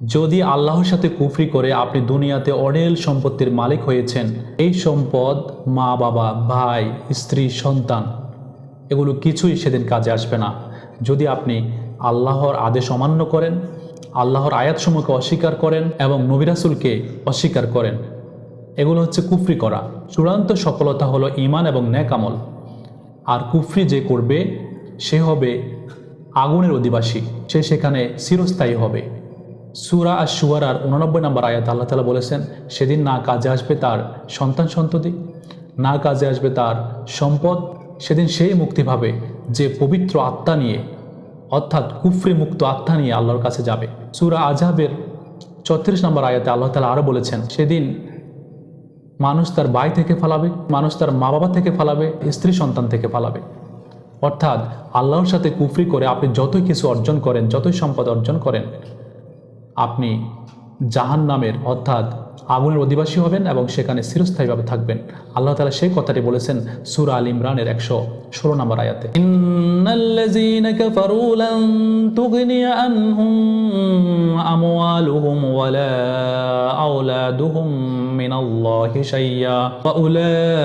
যদি আল্লাহর সাথে কুফরি করে আপনি দুনিয়াতে অডেল সম্পত্তির মালিক হয়েছেন, এই সম্পদ মা, বাবা, ভাই, স্ত্রী, সন্তান, এগুলো কিছুই সেদিন কাজে আসবে না। যদি আপনি আল্লাহর আদেশ অমান্য করেন, আল্লাহর আয়াতসমূহকে অস্বীকার করেন এবং নবিরাসুলকে অস্বীকার করেন, এগুলো হচ্ছে কুফরি করা। চূড়ান্ত সফলতা হলো ইমান এবং ন্যাকামল আর কুফরি যে করবে, সে হবে আগুনের অধিবাসী, সে সেখানে চিরস্থায়ী হবে। সুরা আর সুয়ারার উনানব্বই নম্বর আয়াত আল্লাহ তালা বলেছেন, সেদিন না কাজে আসবে তার সন্তান সন্ততি, না কাজে আসবে তার সম্পদ, সেদিন সেই মুক্তি পাবে যে পবিত্র আত্মা নিয়ে, অর্থাৎ কুফরি মুক্ত আত্মা নিয়ে আল্লাহর কাছে যাবে। সুরা আজাবের চৌত্রিশ নম্বর আয়াতে আল্লাহ তালা আরও বলেছেন, সেদিন মানুষ তার ভাই থেকে ফালাবে, মানুষ তার মা বাবা থেকে ফালাবে, স্ত্রী সন্তান থেকে ফালাবে। অর্থাৎ আল্লাহর সাথে কুফরি করে আপনি যতই কিছু অর্জন করেন, যতই সম্পদ অর্জন করেন আপনি জাহান নামের অর্থাৎ আগুনের অধিবাসী হবেন এবং সেখানে চিরস্থায়ীভাবে থাকবেন। আল্লাহ তালা সেই কথাটি বলেছেন সুরা আল ইমরানের একশো ষোলো নম্বর আয়াতে। ওয়া উলাইকা